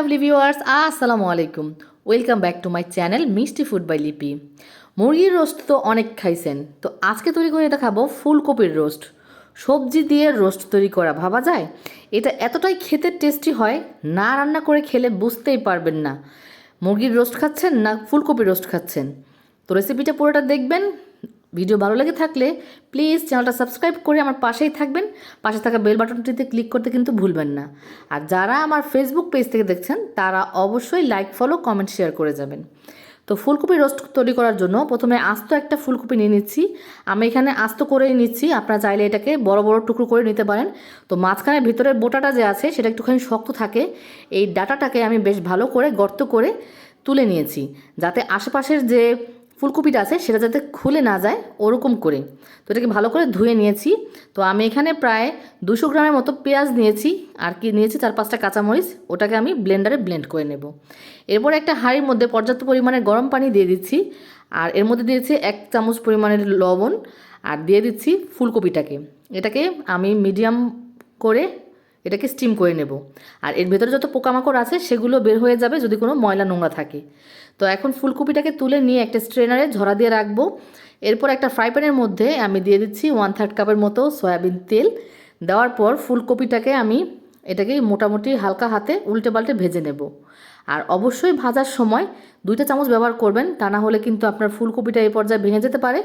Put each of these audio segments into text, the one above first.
Lovely viewers আসসালামু আলাইকুম welcome back to my channel Mishti food by Lipi মুরগির roast তো অনেক খাইছেন, তো আজকে তৈরি করে দেখাবো ফুলকপির রোস্ট সবজি দিয়ে রোস্ট তৈরি করা, ভাবা যায়? এটা এতটাই খেতে টেস্টি হয়, না রান্না করে খেলে বুঝতেই পারবেন না। মুরগির রোস্ট খাচ্ছেন না ফুলকপির রোস্ট খাচ্ছেন? তো রেসিপিটা পুরোটা দেখবেন। ভিডিও ভালো লেগে থাকলে প্লিজ চ্যানেলটা সাবস্ক্রাইব করে আমার পাশেই থাকবেন। পাশে থাকা বেল বাটনটিতে ক্লিক করতে কিন্তু ভুলবেন না। আর যারা আমার ফেসবুক পেজ থেকে দেখছেন, তারা অবশ্যই লাইক ফলো কমেন্ট শেয়ার করে যাবেন। তো ফুলকপি রোস্ট তৈরি করার জন্য প্রথমে আস্ত একটা ফুলকপি নিয়ে নিচ্ছি। আমি এখানে আস্ত করেই নিচ্ছি। আপনারা চাইলে এটাকে বড় বড় টুকরো করে নিতে পারেন। তো মাঝখানে ভিতরের বোটাটা যে আছে, সেটা একটুখানি শক্ত থাকে। এই ডাটাটাকে আমি বেশ ভালো করে গর্ত করে তুলে নিয়েছি। যাতে আশেপাশের যে ফুলকপিটা আছে, সেটা যাতে খুলে না যায়, ওরকম করে। তো এটাকে ভালো করে ধুয়ে নিয়েছি। তো আমি এখানে প্রায় দুশো গ্রামের মতো পেঁয়াজ নিয়েছি, আর কি নিয়েছি চার পাঁচটা কাঁচামরিচ, ওটাকে আমি ব্লেন্ডারে ব্লেন্ড করে নেব। এরপর একটা হাঁড়ির মধ্যে পর্যাপ্ত পরিমাণে গরম পানি দিয়ে দিচ্ছি, আর এর মধ্যে দিয়েছি এক চামচ পরিমাণের লবণ, আর দিয়ে দিচ্ছি ফুলকপিটাকে। এটাকে আমি মিডিয়াম করে এটাকে স্টিম করে নেব। আর এর ভেতরে যত পোকামাকড় আছে, সেগুলো বের হয়ে যাবে যদি কোনো ময়লা নোংরা থাকে। তো এখন ফুলকপিটাকে তুলে নিয়ে একটা স্ট্রেনারে ঝরা দিয়ে রাখব। এরপর একটা ফ্রাই প্যানের মধ্যে আমি দিয়ে দিচ্ছি ওয়ান থার্ড কাপের মতো সয়াবিন তেল। দেওয়ার পর ফুলকপিটাকে আমি এটাকে মোটামুটি হালকা হাতে উল্টে পাল্টে ভেজে নেব। আর অবশ্যই ভাজার সময় দুইটা চামচ ব্যবহার করবেন, তা না হলে কিন্তু আপনার ফুলকপিটা এই পর্যায়ে ভেঙে যেতে পারে।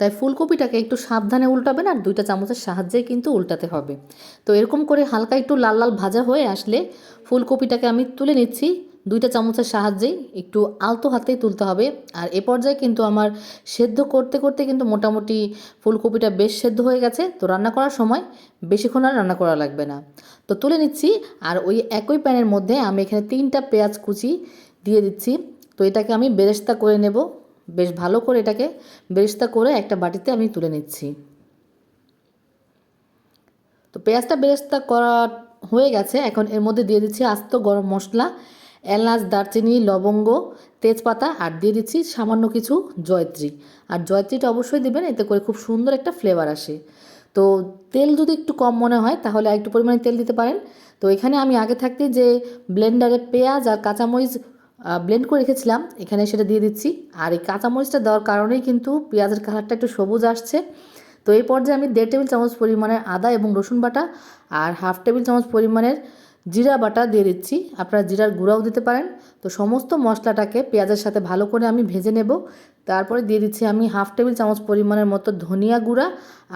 তাই ফুলকপিটাকে একটু সাবধানে উল্টাবেন আর দুইটা চামচের সাহায্যেই কিন্তু উল্টাতে হবে। তো এরকম করে হালকা একটু লাল লাল ভাজা হয়ে আসলে ফুলকপিটাকে আমি তুলে নিচ্ছি। দুইটা চামচের সাহায্যেই একটু আলতো হাতেই তুলতে হবে। আর এ পর্যায়ে কিন্তু আমার সেদ্ধ করতে করতে কিন্তু মোটামুটি ফুলকপিটা বেশ সেদ্ধ হয়ে গেছে। তো রান্না করার সময় বেশিক্ষণ আর রান্না করা লাগবে না। তো তুলে নিচ্ছি আর ওই একই প্যানের মধ্যে আমি এখানে তিনটা পেঁয়াজ কুচি দিয়ে দিচ্ছি। তো এটাকে আমি বেরেস্তা করে নেব। বেশ ভালো করে এটাকে বেরেস্তা করে একটা বাটিতে আমি তুলে নিচ্ছি। তো পেঁয়াজটা বেরেস্তা করা হয়ে গেছে। এখন এর মধ্যে দিয়ে দিচ্ছি আস্ত গরম মশলা, এলাচ, দারচিনি, লবঙ্গ, তেজপাতা আর দিয়ে দিচ্ছি সামান্য কিছু জয়ত্রী। আর জয়ত্রীটা অবশ্যই দেবেন, এতে করে খুব সুন্দর একটা ফ্লেভার আসে। তো তেল যদি একটু কম মনে হয়, তাহলে একটু পরিমাণে তেল দিতে পারেন। তো এখানে আমি আগে থাকতে যে ব্লেন্ডারে পেঁয়াজ আর কাঁচামরিচ ব্লেন্ড করে রেখেছিলাম। এখানে সেটা দিয়ে দিচ্ছি। আর এই কাঁচামরিচটা দেওয়ার কারণেই কিন্তু পেঁয়াজের কালারটা একটু সবুজ আসছে। তো এই পর্যায়ে আমি দেড় টেবিল চামচ পরিমাণের আদা এবং রসুন বাটা আর হাফ টেবিল চামচ পরিমাণের জিরা বাটা দিয়ে দিচ্ছি। আপনারা জিরার গুঁড়াও দিতে পারেন। তো সমস্ত মশলাটাকে পেঁয়াজের সাথে ভালো করে আমি ভেজে নেব। তারপরে দিয়ে দিচ্ছি আমি হাফ টেবিল চামচ পরিমাণের মতো ধনিয়া গুঁড়া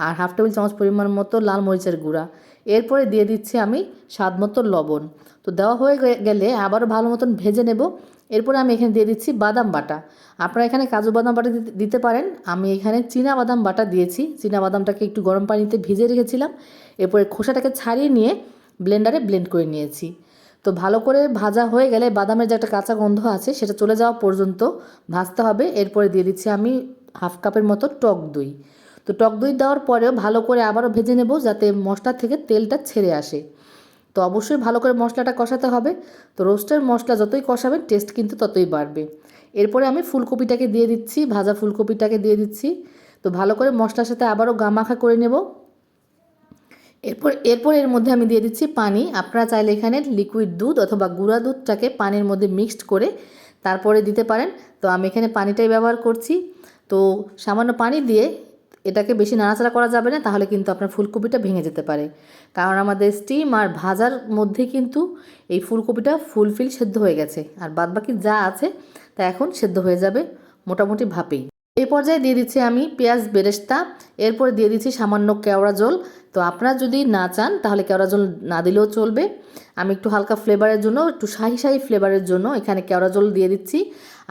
আর হাফ টেবিল চামচ পরিমাণ মতো লাল মরিচের গুঁড়া। এরপরে দিয়ে দিচ্ছি আমি স্বাদ মতো লবণ। তো দেওয়া হয়ে গেলে আবারও ভালো মতন ভেজে নেব। এরপরে আমি এখানে দিয়ে দিচ্ছি বাদাম বাটা। আপনারা এখানে কাজু বাদাম বাটা দিতে পারেন। আমি এখানে চীনা বাদাম বাটা দিয়েছি। চীনা বাদামটাকে একটু গরম পানিতে ভিজে রেখেছিলাম। এরপরে খোসাটাকে ছাড়িয়ে নিয়ে ব্লেন্ডারে ব্লেন্ড করে নিয়েছি। তো ভালো করে ভাজা হয়ে গেলে বাদামের যে একটা কাঁচা গন্ধ আছে, সেটা চলে যাওয়া পর্যন্ত ভাজতে হবে। এরপরে দিয়ে দিচ্ছি আমি হাফ কাপের মতো টক দই। তো টক দই দেওয়ার পরেও ভালো করে আবারও ভেজে নেব যাতে মশলা থেকে তেলটা ছেড়ে আসে। তো অবশ্যই ভালো করে মশলাটা কষাতে হবে। তো রোস্টের মশলা যতই কষাবেন টেস্ট কিন্তু ততই বাড়বে। এরপরে আমি ফুলকপিটাকে দিয়ে দিচ্ছি, ভাজা ফুলকপিটাকে দিয়ে দিচ্ছি। তো ভালো করে মশলার সাথে আবারও গামাখা করে নেব। এরপর এরপর এর মধ্যে আমি দিয়ে দিচ্ছি পানি। আপনারা চাইলে এখানে লিকুইড দুধ অথবা গুঁড়া দুধটাকে পানির মধ্যে মিক্সড করে তারপরে দিতে পারেন। তো আমি এখানে পানিটাই ব্যবহার করছি। তো সামান্য পানি দিয়ে এটাকে বেশি নাড়াচাড়া করা যাবে না, তাহলে কিন্তু আপনার ফুলকপিটা ভেঙে যেতে পারে। কারণ আমাদের স্টিম আর ভাজার মধ্যে কিন্তু এই ফুলকপিটা ফুলফিল সেদ্ধ হয়ে গেছে। আর বাদবাকি যা আছে তা এখন সেদ্ধ হয়ে যাবে মোটামুটি ভাপেই। এই পর্যায়ে দিয়ে দিচ্ছি আমি পেঁয়াজ বেরেস্তা, এরপরে দিয়ে দিচ্ছি সামান্য কেওড়া জল তো আপনারা যদি না চান, তাহলে কেওড়া জল না দিলেও চলবে। আমি একটু হালকা ফ্লেভারের জন্য, একটু শাহি শাহি ফ্লেভারের জন্য এখানে কেওড়া জল দিয়ে দিচ্ছি।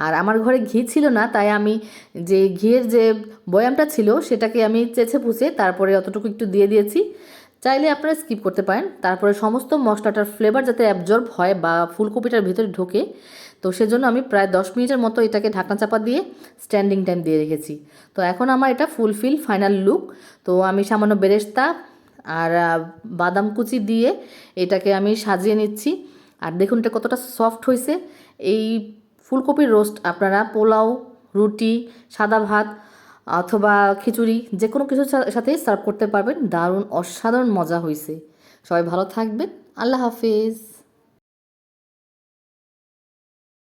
আর আমার ঘরে ঘি ছিল না, তাই আমি যে ঘিয়ের যে বয়ামটা ছিল, সেটাকে আমি চেঁচে পুষে তারপরে অতটুকু একটু দিয়ে দিয়েছি। চাইলে আপনারা স্কিপ করতে পারেন। তারপরে সমস্ত মশলাটার ফ্লেভার যাতে অ্যাবজর্ব হয় বা ফুলকপিটার ভিতরে ঢোকে, তো সেজন্য আমি প্রায় দশ মিনিটের মতো এটাকে ঢাকনা চাপা দিয়ে স্ট্যান্ডিং টাইম দিয়ে রেখেছি। তো এখন আমার এটা ফুলফিল ফাইনাল লুক তো আমি সামান্য বেরেস্তা আর বাদাম কুচি দিয়ে এটাকে আমি সাজিয়ে নিচ্ছি। আর দেখুন এটা কতটা সফট হয়েছে এই ফুলকপির রোস্ট আপনারা পোলাও, রুটি, সাদা ভাত অথবা খিচুড়ি যে কোনো কিছুর সাথে সার্ভ করতে পারবেন। দারুণ, অসাধারণ মজা হয়েছে সবাই ভালো থাকবেন। আল্লাহ হাফিজ।